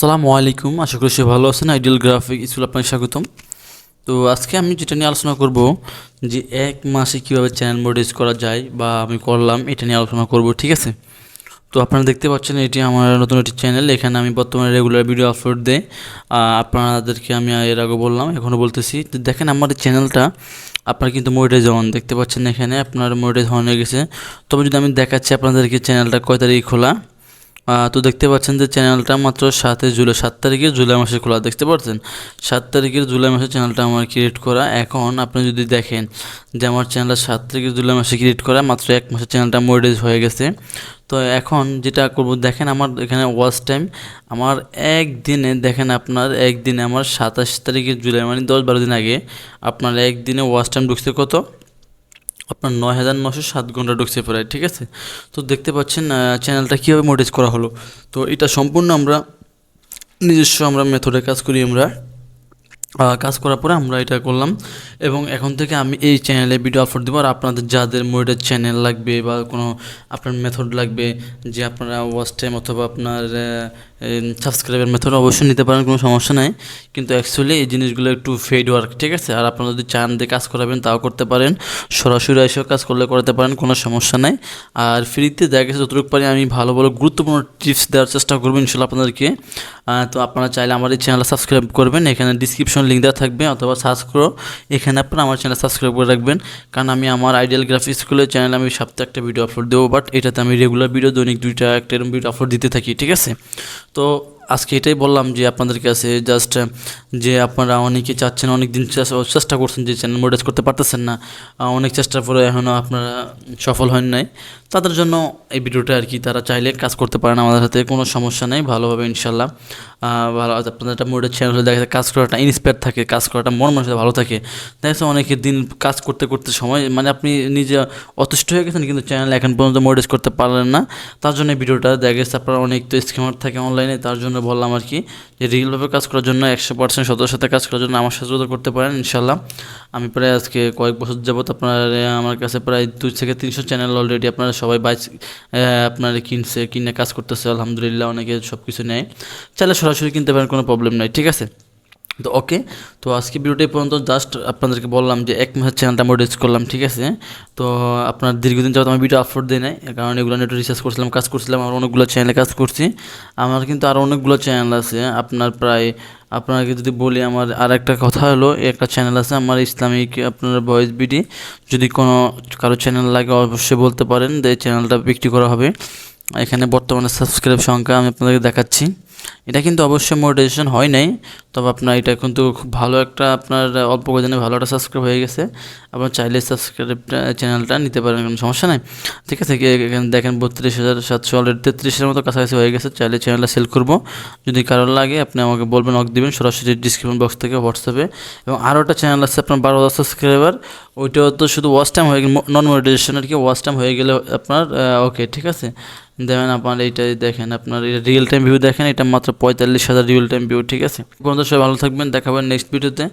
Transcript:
আসসালামু আলাইকুম। আশা করি সে ভালো আছেন। আইডিয়াল গ্রাফিক স্কুল আপনাকে স্বাগতম। তো আজকে আমি যেটা নিয়ে আলোচনা করব যে এক মাসে কীভাবে চ্যানেল মডিস করা যায় বা আমি করলাম এটা নিয়ে আলোচনা করব ঠিক আছে? তো আপনারা দেখতে পাচ্ছেন এটি আমার নতুন একটি চ্যানেল এখানে আমি বর্তমানে রেগুলার ভিডিও আপলোড আহ, আপনাদেরকে আমি এর আগে বললাম এখনও বলতেছি। তো দেখেন আমার চ্যানেলটা আপনার কিন্তু মনিটাইজ হন। দেখতে পাচ্ছেন এখানে আপনার মনিটাইজ হন হয়ে গেছে। তবে যদি আমি দেখাচ্ছি আপনাদেরকে চ্যানেলটা কয় তারিখ খোলা তো দেখতে পাচ্ছেন যে চ্যানেলটা মাত্র সাতে জুলাই, সাত তারিখে জুলাই মাসে খোলা, দেখতে পাচ্ছেন? সাত তারিখের জুলাই মাসে চ্যানেলটা আমার ক্রিয়েট করা। এখন আপনি যদি দেখেন যে আমার চ্যানেলটা সাত তারিখে জুলাই মাসে ক্রিয়েট করা, মাত্র এক মাসে চ্যানেলটা মডিজ হয়ে গেছে। তো এখন যেটা করব, দেখেন আমার এখানে ওয়াচ টাইম আমার একদিনে, দেখেন আপনার একদিনে আমার সাতাশ তারিখে জুলাই মানে দশ বারো দিন আগে আপনার একদিনে ওয়াচ টাইম ঢুকছে কত? আপনার নয় হাজার নশো সাত ঘণ্টা ঢুকছে প্রায় ঠিক আছে? তো দেখতে পাচ্ছেন চ্যানেলটা কীভাবে মোটিজ করা হলো? তো এটা সম্পূর্ণ আমরা নিজস্ব আমরা মেথডে কাজ করি আমরা। কাজ করার পরে আমরা এটা করলাম এবং এখন থেকে আমি এই চ্যানেলে ভিডিও আপলোড দেবো। আর আপনাদের যাদের মোডের চ্যানেল লাগবে বা কোনো আপনার মেথড লাগবে যে আপনারা ওয়াচ টাইম অথবা আপনার সাবস্ক্রাইবের মেথড অবশ্যই নিতে পারেন, কোনো সমস্যা নাই। কিন্তু অ্যাকচুয়ালি এই জিনিসগুলো একটু ফেড ওয়ার্ক ঠিক আছে? আর আপনারা যদি চান দিয়ে কাজ করাবেন, তাও করতে পারেন। সরাসরি এসেও কাজ করলে করতে পারেন, কোনো সমস্যা নাই। আর ফ্রিতে দেখা গেছে যতটুকু পারি আমি ভালো ভালো, গুরুত্বপূর্ণ টিপস দেওয়ার চেষ্টা করব ইনশাল্লাহ আপনাদেরকে। তো আপনারা চাইলে আমার এই চ্যানেল সাবস্ক্রাইব করবেন। এখানে ডিসক্রিপশন লিঙ্ক দেওয়া থাকবে, অথবা সার্চ করো। এখানে আপনারা আমার চ্যানেল সাবস্ক্রাইব করে রাখবেন। কারণ আমি আমার আইডিয়াল গ্রাফিক্স স্কুলের চ্যানেলে আমি সপ্তাহে একটা ভিডিও আপলোড দেবো বাট এটাতে আমি রেগুলার ভিডিও দৈনিক দুইটা, একটা এরকম ভিডিও আপলোড দিতে থাকি, ঠিক আছে? তো আজকে এটাই বললাম যে আপনাদের কাছে জাস্ট যে আপনারা অনেকে চাচ্ছেন অনেক দিন চেষ্টা- করছেন যে চ্যানেল মোডাইজ করতে পারতেছেন না অনেক চেষ্টার পরে এখনও আপনারা সফল হন নাই। তাদের জন্য এই ভিডিওটা আর কি তারা চাইলে কাজ করতে পারেন, আমাদের হাতে কোনো সমস্যা নেই, ভালোভাবে ইনশাল্লাহ ভালো আপনাদের একটা মোডের চ্যানেল হলে দেখা কাজ করাটা ইন্সপায়ার থাকে, কাজ করাটা মন মানুষের ভালো থাকে। দেখা অনেকের দিন কাজ করতে করতে সময় মানে আপনি নিজে অতুষ্ট হয়ে গেছেন কিন্তু চ্যানেল এখন পর্যন্ত মোডেজ করতে পারলেন না। তার জন্য এই ভিডিওটা দেখা গেছে আপনার অনেক তো স্কিমার থাকে অনলাইনে তার জন্য বললাম আর কি, যে রিয়েলভাবে কাজ করার জন্য, একশো পার্সেন্ট সতের সাথে কাজ করার জন্য আমার সাথে করতে পারেন ইনশাল্লাহ আমি প্রায় আজকে কয়েক বছর যাবত আপনার আমার কাছে প্রায় দুই থেকে তিনশো চ্যানেল অলরেডি আপনারা সবাই বাইচ আপনার কিনছে, কিনে কাজ করতেছে, আলহামদুলিল্লাহ অনেকে সব কিছু নেয়। চাইলে সরাসরি কিনতে পারেন, কোনো প্রবলেম নাই, ঠিক আছে? তো ওকে, তো আজকে ভিডিওটা পর্যন্ত জাস্ট আপনাদেরকে বললাম যে এক মাসের চ্যানেলটা মডিউস করলাম, ঠিক আছে? তো আপনার দীর্ঘদিন যাবত আমি ভিডিও আপলোড দিই নাই কারণ এগুলো একটু রিসার্চ করছিলাম, কাজ করছিলাম আর অনেকগুলো চ্যানেলে কাজ করছি। আমার কিন্তু আরও অনেকগুলো চ্যানেল আছে, আপনার প্রায়, আপনাকে যদি বলি আমার আর একটা কথা হলো, একটা চ্যানেল আছে আমার ইসলামিক, আপনার ভয়েস বিডি যদি কোনো কারও চ্যানেল লাগে অবশ্যই বলতে পারেন, যে চ্যানেলটা বিক্রি করা হবে। এখানে বর্তমানে সাবস্ক্রাইব সংখ্যা আমি আপনাদেরকে দেখাচ্ছি। এটা কিন্তু অবশ্যই মোটিভেশন হয় নাই। তবে আপনার এটা কিন্তু খুব ভালো একটা আপনার অল্প কদিনে ভালো একটা সাবস্ক্রাইব হয়ে গেছে। আপনার চাইলে সাবস্ক্রাইবটা চ্যানেলটা নিতে পারেন, কোনো সমস্যা নাই। ঠিক আছে এখানে দেখেন বত্রিশ হাজার সাতশো অলরেডি তেত্রিশের মতো কাছাকাছি হয়ে গেছে। চাইলে চ্যানেলটা সেল করব। যদি কারোর লাগে, আপনি আমাকে বলবেন অক দিবেন, সরাসরি ডিসক্রিপশন বক্স থেকে হোয়াটসঅ্যাপে এবং আরও একটা চ্যানেল আছে আপনার বারো হাজার সাবস্ক্রাইবার ওইটাও তো শুধু ওয়াচ টাইম হয়ে গেলে নন মনিটাইজেশন আর কি ওয়াচ টাইম হয়ে গেলে আপনার ওকে ঠিক আছে। দেখেন আপনার এইটাই দেখেন, আপনার রিয়েল টাইম ভিউ দেখেন, এটা মাত্র পঁয়তাল্লিশ হাজার রিয়েল টাইম ভিউ ঠিক আছে? বন্ধু সবাই ভালো থাকবেন, দেখাবেন নেক্সট ভিডিওতে